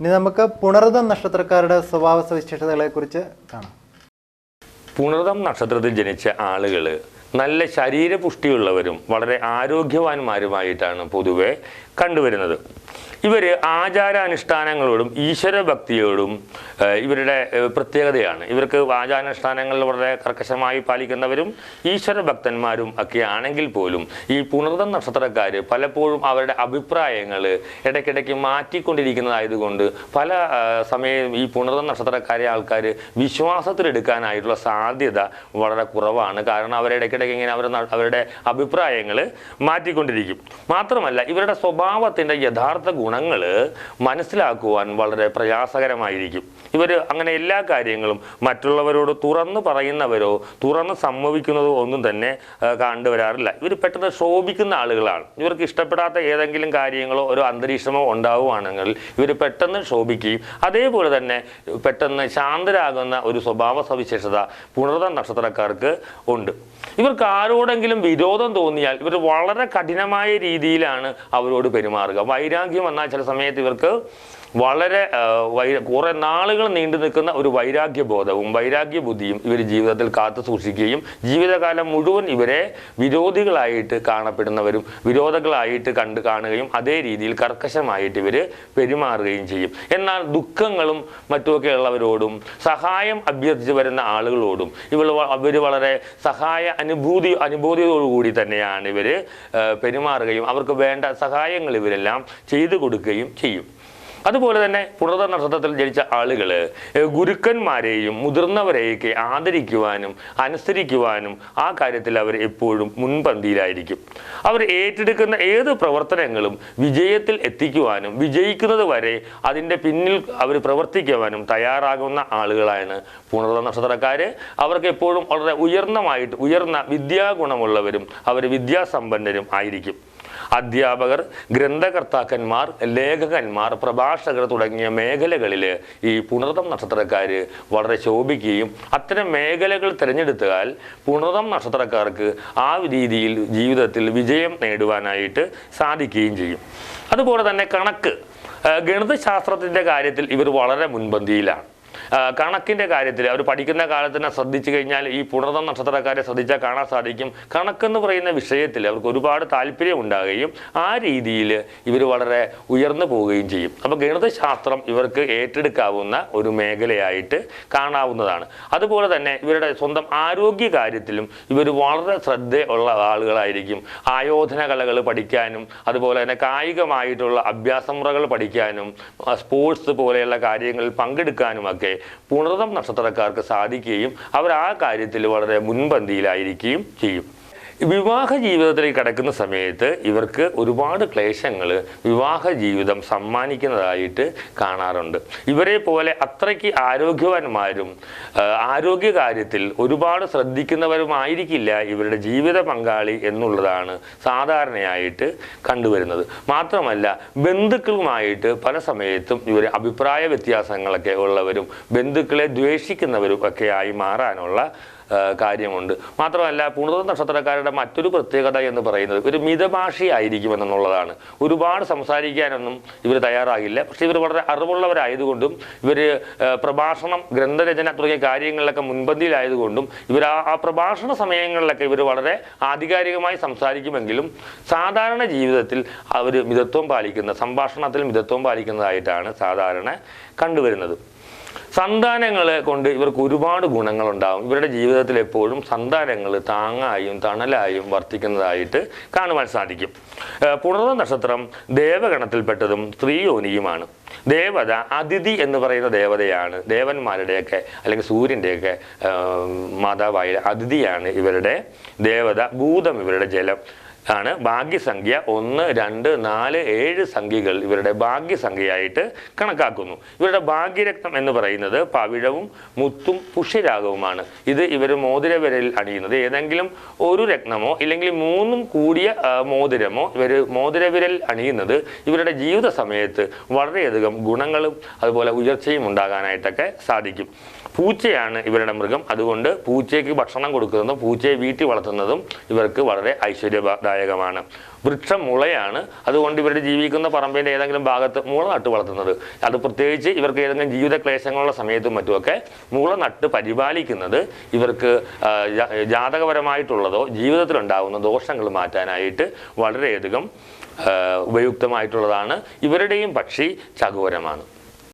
ഇനി നമുക്ക് പുണർദം നക്ഷത്രക്കാരുടെ സ്വഭാവ സവിശേഷതകളെ കുറിച്ച് കാണാം. പുണർതം നക്ഷത്രത്തിൽ ജനിച്ച ആളുകൾ നല്ല ശരീരപുഷ്ടിയുള്ളവരും വളരെ ആരോഗ്യവാന്മാരുമായിട്ടാണ് പൊതുവെ കണ്ടുവരുന്നത്. ഇവർ ആചാരാനുഷ്ഠാനങ്ങളോടും ഈശ്വരഭക്തിയോടും ഭക്തിയോടും ഇവരുടെ പ്രത്യേകതയാണ്. ഇവർക്ക് ആചാരാനുഷ്ഠാനങ്ങൾ വളരെ കർക്കശമായി പാലിക്കുന്നവരും ഈശ്വരഭക്തന്മാരും ഒക്കെ ആണെങ്കിൽ പോലും ഈ പുണർതം നക്ഷത്രക്കാർ പലപ്പോഴും അവരുടെ അഭിപ്രായങ്ങൾ ഇടയ്ക്കിടയ്ക്ക് മാറ്റിക്കൊണ്ടിരിക്കുന്നതായതുകൊണ്ട് പല സമയം ഈ പുണർതം നക്ഷത്രക്കാരെ ആൾക്കാർ വിശ്വാസത്തിലെടുക്കാനായിട്ടുള്ള സാധ്യത വളരെ കുറവാണ്. കാരണം അവരിടയ്ക്കിടയ്ക്ക് ഇങ്ങനെ അവർ അവരുടെ അഭിപ്രായങ്ങൾ മാറ്റിക്കൊണ്ടിരിക്കും. മാത്രമല്ല ഇവരുടെ സ്വഭാവത്തിന്റെ യഥാർത്ഥ ഗുണങ്ങൾ മനസ്സിലാക്കുവാൻ വളരെ പ്രയാസകരമായിരിക്കും. ഇവർ അങ്ങനെ എല്ലാ കാര്യങ്ങളും മറ്റുള്ളവരോട് തുറന്ന് പറയുന്നവരോ തുറന്ന് സംഭവിക്കുന്നതോ ഒന്നും തന്നെ കണ്ടുവരാറില്ല. ഇവർ പെട്ടെന്ന് ശോഭിക്കുന്ന ആളുകളാണ്. ഇവർക്ക് ഇഷ്ടപ്പെടാത്ത ഏതെങ്കിലും കാര്യങ്ങളോ ഒരു അന്തരീക്ഷമോ ഉണ്ടാവുകയാണെങ്കിൽ ഇവർ പെട്ടെന്ന് ശോഭിക്കുകയും അതേപോലെ തന്നെ പെട്ടെന്ന് ശാന്തരാകുന്ന ഒരു സ്വഭാവ സവിശേഷത പുണർത നക്ഷത്രക്കാർക്ക് ഉണ്ട്. ഇവർക്ക് ആരോടെങ്കിലും വിരോധം തോന്നിയാൽ ഇവർ വളരെ കഠിനമായ രീതിയിലാണ് അവരോട് പെരുമാറുക. വൈരാഗ്യം വന്നാൽ ചില സമയത്ത് ഇവർക്ക് വളരെ കുറെ നാളുകൾ നീണ്ടു നിൽക്കുന്ന ഒരു വൈരാഗ്യ ബോധവും വൈരാഗ്യ ബുദ്ധിയും ഇവർ ജീവിതത്തിൽ കാത്തു സൂക്ഷിക്കുകയും ജീവിതകാലം മുഴുവൻ ഇവരെ വിരോധികളായിട്ട് കാണപ്പെടുന്നവരും വിരോധങ്ങളായിട്ട് കണ്ട് കാണുകയും അതേ രീതിയിൽ കർക്കശമായിട്ട് ഇവർ പെരുമാറുകയും ചെയ്യും. എന്നാൽ ദുഃഖങ്ങളും മറ്റുമൊക്കെ ഉള്ളവരോടും സഹായം അഭ്യർത്ഥിച്ച് വരുന്ന ആളുകളോടും ഇവർ അവർ വളരെ സഹായ അനുഭൂതി അനുഭൂതിയോടുകൂടി തന്നെയാണ് ഇവർ പെരുമാറുകയും അവർക്ക് വേണ്ട സഹായങ്ങൾ ഇവരെല്ലാം ചെയ്തു കൊടുക്കുകയും ചെയ്യും. അതുപോലെ തന്നെ പുണർത നക്ഷത്രത്തിൽ ജനിച്ച ആളുകൾ ഗുരുക്കന്മാരെയും മുതിർന്നവരെയൊക്കെ ആദരിക്കുവാനും അനുസരിക്കുവാനും ആ കാര്യത്തിൽ അവർ എപ്പോഴും മുൻപന്തിയിലായിരിക്കും. അവർ ഏറ്റെടുക്കുന്ന ഏത് പ്രവർത്തനങ്ങളും വിജയത്തിൽ എത്തിക്കുവാനും വിജയിക്കുന്നത് വരെ അതിന്റെ പിന്നിൽ അവർ പ്രവർത്തിക്കുവാനും തയ്യാറാകുന്ന ആളുകളാണ് പുണർത നക്ഷത്രക്കാർ അവർക്ക് എപ്പോഴും വളരെ ഉയർന്നമായിട്ട് ഉയർന്ന വിദ്യാഗുണമുള്ളവരും അവർ വിദ്യാസമ്പന്നരും ആയിരിക്കും. അധ്യാപകർ ഗ്രന്ഥകർത്താക്കന്മാർ ലേഖകന്മാർ പ്രഭാഷകർ തുടങ്ങിയ മേഖലകളിൽ ഈ പുണർതം നക്ഷത്രക്കാർ വളരെ ശോഭിക്കുകയും അത്തരം മേഖലകൾ തിരഞ്ഞെടുത്താൽ പുണർതം നക്ഷത്രക്കാർക്ക് ആ രീതിയിൽ ജീവിതത്തിൽ വിജയം നേടുവാനായിട്ട് സാധിക്കുകയും ചെയ്യും. അതുപോലെ തന്നെ കണക്ക്. ഗണിതശാസ്ത്രത്തിന്റെ കാര്യത്തിൽ ഇവർ വളരെ മുൻപന്തിയിലാണ്. ആ, കണക്കിന്റെ കാര്യത്തിൽ അവർ പഠിക്കുന്ന കാലത്ത് തന്നെ ശ്രദ്ധിച്ചു കഴിഞ്ഞാൽ ഈ പുണർന്ന നക്ഷത്രക്കാരെ ശ്രദ്ധിച്ചാൽ കാണാൻ സാധിക്കും. കണക്കെന്ന് പറയുന്ന വിഷയത്തിൽ അവർക്ക് ഒരുപാട് താല്പര്യം ഉണ്ടാകുകയും ആ രീതിയിൽ ഇവർ വളരെ ഉയർന്നു പോവുകയും ചെയ്യും. അപ്പോൾ ഗണിതശാസ്ത്രം ഇവർക്ക് ഏറ്റെടുക്കാവുന്ന ഒരു മേഖലയായിട്ട് കാണാവുന്നതാണ്. അതുപോലെ തന്നെ ഇവരുടെ സ്വന്തം ആരോഗ്യ കാര്യത്തിലും ഇവർ വളരെ ശ്രദ്ധയുള്ള ആളുകളായിരിക്കും. ആയോധന കലകൾ പഠിക്കാനും അതുപോലെ തന്നെ കായികമായിട്ടുള്ള അഭ്യാസമുറകൾ പഠിക്കാനും സ്പോർട്സ് പോലെയുള്ള കാര്യങ്ങളിൽ പങ്കെടുക്കാനും ഒക്കെ പുണർതം നക്ഷത്രക്കാർക്ക് സാധിക്കുകയും അവർ ആ കാര്യത്തിൽ വളരെ മുൻപന്തിയിലായിരിക്കുകയും ചെയ്യും. വിവാഹ ജീവിതത്തിലേക്ക് കടക്കുന്ന സമയത്ത് ഇവർക്ക് ഒരുപാട് ക്ലേശങ്ങൾ വിവാഹ ജീവിതം സമ്മാനിക്കുന്നതായിട്ട് കാണാറുണ്ട്. ഇവരെ പോലെ അത്രയ്ക്ക് ആരോഗ്യവാന്മാരും ആരോഗ്യകാര്യത്തിൽ ആരോഗ്യ കാര്യത്തിൽ ഒരുപാട് ശ്രദ്ധിക്കുന്നവരുമായിരിക്കില്ല ഇവരുടെ ജീവിത പങ്കാളി എന്നുള്ളതാണ് സാധാരണയായിട്ട് കണ്ടുവരുന്നത്. മാത്രമല്ല ബന്ധുക്കളുമായിട്ട് പല സമയത്തും ഇവർ അഭിപ്രായ വ്യത്യാസങ്ങളൊക്കെ ഉള്ളവരും ബന്ധുക്കളെ ദ്വേഷിക്കുന്നവരും ഒക്കെ ആയി മാറാനുള്ള കാര്യമുണ്ട്. മാത്രമല്ല പൂർണ നക്ഷത്രക്കാരുടെ മറ്റൊരു പ്രത്യേകത എന്ന് പറയുന്നത് ഒരു മിതഭാഷയായിരിക്കും എന്നുള്ളതാണ് ഒരുപാട് സംസാരിക്കാനൊന്നും ഇവർ തയ്യാറാകില്ല. പക്ഷേ ഇവർ വളരെ അറിവുള്ളവരായതുകൊണ്ടും ഇവർ പ്രഭാഷണം ഗ്രന്ഥരചന തുടങ്ങിയ കാര്യങ്ങളിലൊക്കെ മുൻപന്തിയിലായതുകൊണ്ടും ഇവർ ആ പ്രഭാഷണ സമയങ്ങളിലൊക്കെ ഇവർ വളരെ ആധികാരികമായി സംസാരിക്കുമെങ്കിലും സാധാരണ ജീവിതത്തിൽ അവർ മിതത്വം പാലിക്കുന്ന സംഭാഷണത്തിൽ മിതത്വം പാലിക്കുന്നതായിട്ടാണ് സാധാരണ കണ്ടുവരുന്നത്. സന്താനങ്ങളെ കൊണ്ട് ഇവർക്ക് ഒരുപാട് ഗുണങ്ങളുണ്ടാവും. ഇവരുടെ ജീവിതത്തിൽ എപ്പോഴും സന്താനങ്ങൾ താങ്ങായും തണലായും വർത്തിക്കുന്നതായിട്ട് കാണുവാൻ സാധിക്കും. പുണർവ നക്ഷത്രം ദേവഗണത്തിൽപ്പെട്ടതും സ്ത്രീ യോനിയുമാണ്. ദേവത അതിഥി എന്ന് പറയുന്ന ദേവതയാണ് ദേവന്മാരുടെയൊക്കെ അല്ലെങ്കിൽ സൂര്യന്റെയൊക്കെ മാതാവായ അതിഥിയാണ് ഇവരുടെ ദേവത ഭൂതം ഇവരുടെ ജലം. ആണ് ഭാഗ്യസംഖ്യ ഒന്ന് രണ്ട് നാല് ഏഴ് സംഖ്യകൾ ഇവരുടെ ഭാഗ്യസംഖ്യയായിട്ട് കണക്കാക്കുന്നു. ഇവരുടെ ഭാഗ്യരക്തം എന്ന് പറയുന്നത് പവിഴവും മുത്തും പുഷ്യരാഗവുമാണ്. ഇത് ഇവർ മോതിരവിരലിൽ അണിയുന്നത്. ഏതെങ്കിലും ഒരു രത്നമോ ഇല്ലെങ്കിൽ മൂന്നും കൂടിയ മോതിരമോ ഇവർ മോതിരവിരൽ അണിയുന്നത് ഇവരുടെ ജീവിത സമയത്ത് വളരെയധികം ഗുണങ്ങളും അതുപോലെ ഉയർച്ചയും ഉണ്ടാകാനായിട്ടൊക്കെ സാധിക്കും. പൂച്ചയാണ് ഇവരുടെ മൃഗം. അതുകൊണ്ട് പൂച്ചയ്ക്ക് ഭക്ഷണം കൊടുക്കുന്നതും പൂച്ചയെ വീട്ടിൽ വളർത്തുന്നതും ഇവർക്ക് വളരെ ഐശ്വര്യദായകമാണ്. വൃക്ഷം മുളയാണ്. അതുകൊണ്ട് ഇവരുടെ ജീവിക്കുന്ന പറമ്പിന്റെ ഏതെങ്കിലും ഭാഗത്ത് മുള നട്ട് വളർത്തുന്നത്. അത് പ്രത്യേകിച്ച് ഇവർക്ക് ഏതെങ്കിലും ജീവിത ക്ലേശങ്ങളുള്ള സമയത്തും മറ്റുമൊക്കെ മുള നട്ട് പരിപാലിക്കുന്നത് ഇവർക്ക് ജാതകപരമായിട്ടുള്ളതോ ജീവിതത്തിലുണ്ടാകുന്ന ദോഷങ്ങൾ മാറ്റാനായിട്ട് വളരെയധികം ഉപയുക്തമായിട്ടുള്ളതാണ്. ഇവരുടെയും പക്ഷി ചകോരമാണ്